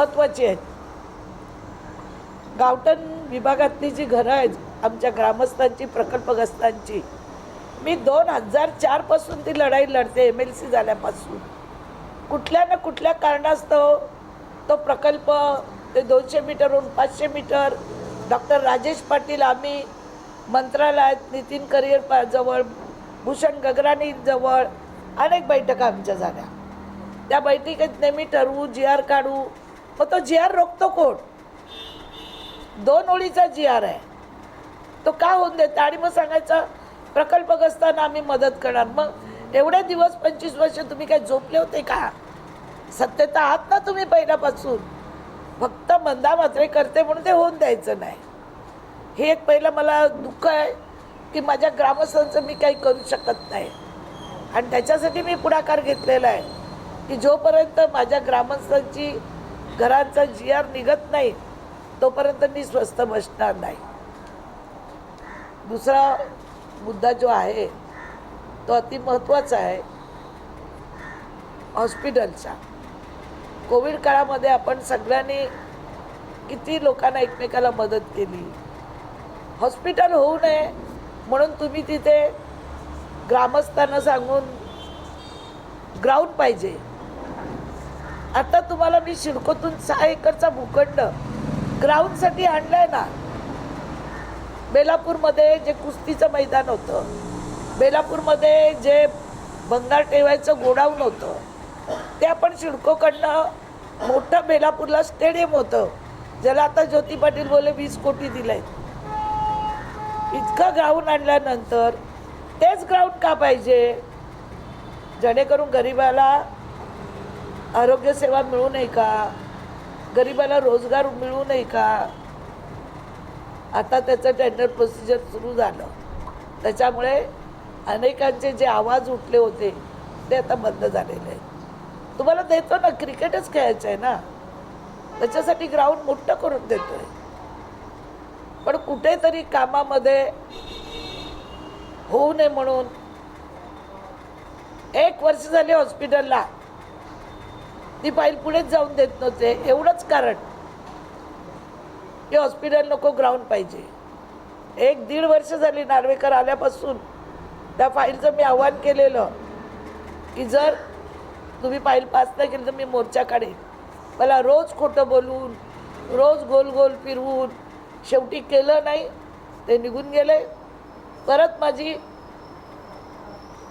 महत्त्वाची आहेत. गावटन विभागातली जी घरं आहेत आमच्या ग्रामस्थांची प्रकल्पग्रस्तांची मी दोन हजार चारपासून ती लढाई लढते एम एल सी झाल्यापासून. कुठल्या ना कुठल्या कारणास्तव तो प्रकल्प ते दोनशे मीटरहून पाचशे मीटर डॉक्टर राजेश पाटील आम्ही मंत्रालयात नितीन करिअर पा जवळ भूषण गगराणी जवळ अनेक बैठका आमच्या झाल्या. त्या बैठकीत नेहमी ठरवू जी आर काढू मग तो जी आर रोखतो कोण? दोन ओळीचा जी आर आहे. तो का होऊन देत? आणि मग सांगायचं प्रकल्पग्रस्तांना आम्ही मदत करणार. मग एवढे दिवस पंचवीस वर्ष तुम्ही काय झोपले होते का? सत्तेत आहात ना तुम्ही पहिल्यापासून? फक्त मंदा मात्रे करते म्हणून ते होऊन द्यायचं नाही. हे एक पहिलं मला दुःख आहे की माझ्या ग्रामस्थांचं मी काही करू शकत नाही. आणि त्याच्यासाठी मी पुढाकार घेतलेला आहे. की जोपर्यंत माझ्या ग्रामस्थांची घरांचा जी आर निघत नाही तोपर्यंत मी स्वस्त बसणार नाही. दुसरा मुद्दा जो आहे तो अति महत्त्वाचा आहे हॉस्पिटलचा. कोविड काळामध्ये आपण सगळ्यांनी किती लोकांना एकमेकाला मदत केली. हॉस्पिटल होऊ नये म्हणून तुम्ही तिथे ग्रामस्थांना सांगून ग्राउंड पाहिजे. आता तुम्हाला मी शिडकोतून सहा एकरचा भूखंड ग्राउंडसाठी आणलाय ना बेलापूरमध्ये जे कुस्तीचं मैदान होतं बेलापूरमध्ये जे भंगार ठेवायचं गोडाऊन होतं ते आपण शिडकोकडनं मोठं बेलापूरला स्टेडियम होतं. ज्याला आता ज्योती पाटील बोले वीस कोटी दिले इतकं ग्राउंड आणल्यानंतर तेच ग्राउंड का पाहिजे? जेणेकरून गरिबाला आरोग्यसेवा मिळू नये का? गरिबाला रोजगार मिळू नये का? आता त्याचं टेंडर प्रोसिजर सुरू झालं. त्याच्यामुळे अनेकांचे जे आवाज उठले होते ते आता बंद झालेले आहेत. तुम्हाला देतो ना क्रिकेटच खेळायचं आहे ना? त्याच्यासाठी ग्राउंड मोठं करून देतो आहे पण कुठेतरी कामामध्ये होऊ नये म्हणून एक वर्ष झाली हॉस्पिटलला ती फाईल पुढेच जाऊन देत नव्हते. एवढंच कारण. की हॉस्पिटल नको ग्राउंड पाहिजे. एक दीड वर्ष झाली नार्वेकर आल्यापासून त्या फाईलचं मी आव्हान केलेलं की जर तुम्ही फाईल पास नाही केली तर मी मोर्चा काढेन. मला रोज खोटं बोलून रोज गोल गोल फिरवून शेवटी केलं नाही ते निघून गेले. परत माझी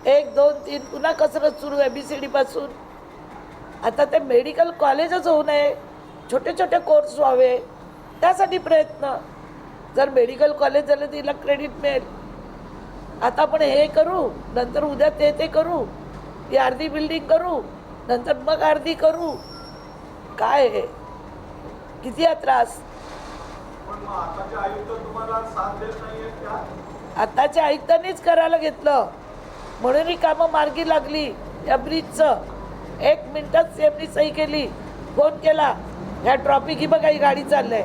एक दोन तीन पुन्हा कसरत सुरू आहे बी सी डीपासून आता ते मेडिकल कॉलेजच होऊ नये छोटे छोटे कोर्स व्हावे त्यासाठी प्रयत्न. जर मेडिकल कॉलेज झालं तिला क्रेडिट मिळेल. आता आपण हे करू नंतर उद्या ते ते करू ही अर्धी बिल्डिंग करू नंतर मग अर्धी करू. काय हे? किती हा त्रास? आताच्या आयुक्तांनीच करायला घेतलं. म्हणून ही कामं मार्गी लागली या ब्रिजचं एक मिनटात सेमनी सही केली. फोन केला. ह्या ट्रॉफिक ही बघा ही गाडी चाललंय.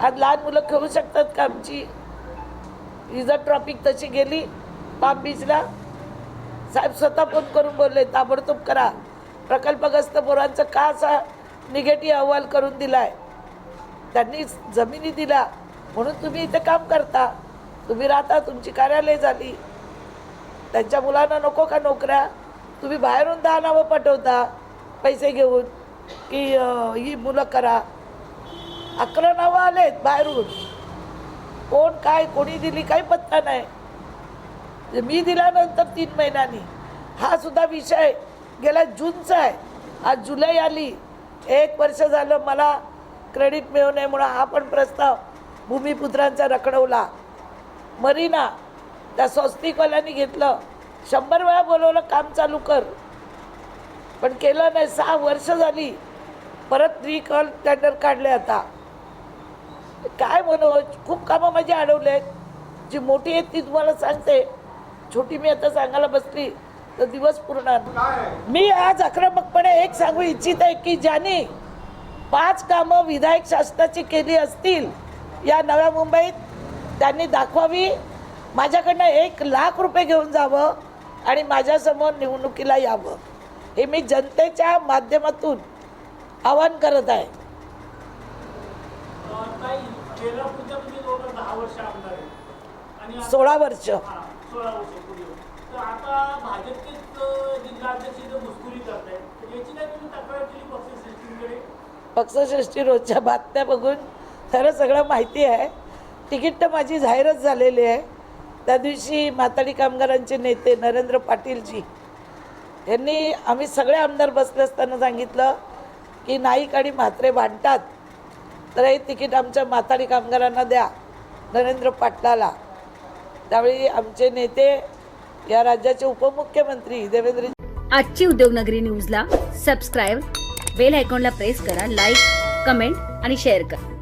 आज लहान मुलं खेळू शकतात का आमची? ही जर ट्रॉफिक तशी गेली पाम बीचला साहेब स्वतः फोन करून बोलले ताबडतोब करा. प्रकल्पग्रस्त पोरांचं का असा निगेटिव्ह अहवाल करून दिलाय? त्यांनी जमिनी दिला. म्हणून तुम्ही इथे काम करता. तुम्ही राहता तुमची कार्यालय झाली. त्यांच्या मुलांना नको का नोकऱ्या? तुम्ही बाहेरून दहा नावं पाठवता पैसे घेऊन की ही मुलं करा. अकरा नावं आलेत बाहेरून. कोण काय कोणी दिली काही पत्ता नाही. मी दिल्यानंतर तीन महिन्यांनी. हा सुद्धा विषय गेल्या जूनचा आहे. आज जुलै आली. एक वर्ष झालं मला क्रेडिट मिळू नये म्हणून हा पण प्रस्ताव भूमिपुत्रांचा रखडवला. मरीना त्या स्वस्तिकवाल्यांनी घेतलं. शंभर वेळा बोलवलं काम चालू कर. पण केलं नाही सहा वर्ष झाली. परत रिकॉल टेंडर काढले आता. काय मनोज खूप कामं माझी अडवले आहेत. जी मोठी आहेत ती तुम्हाला सांगते. छोटी मी आता सांगायला बसली तर दिवस पूर्ण मी आज आक्रमकपणे एक सांगू इच्छित आहे की ज्यांनी पाच कामं विधायक शासनाची केली असतील या नव्या मुंबईत त्यांनी दाखवावी. माझ्याकडनं एक लाख रुपये घेऊन जावं. आणि माझ्यासमोर निवडणुकीला यावं. हे मी जनतेच्या माध्यमातून आवाहन करत आहे. म्हणजे सोळा वर्ष. पक्षश्रेष्ठी रोजच्या बातम्या बघून. खरं सगळं माहिती आहे. तिकीट तर माझी जाहीरच झालेली आहे. त्या दिवशी माताडी कामगारांचे नेते नरेंद्र पाटीलजी यांनी आम्ही सगळे आमदार बसले असताना सांगितलं की नाईक आणि म्हात्रे भांडतात तर हे तिकीट आमच्या माताडी कामगारांना द्या नरेंद्र पाटलाला. त्यावेळी आमचे नेते या राज्याचे उपमुख्यमंत्री देवेंद्र आजची उद्योगनगरी न्यूजला सबस्क्राईब बेल आयकॉनला प्रेस करा लाईक कमेंट आणि शेअर करा.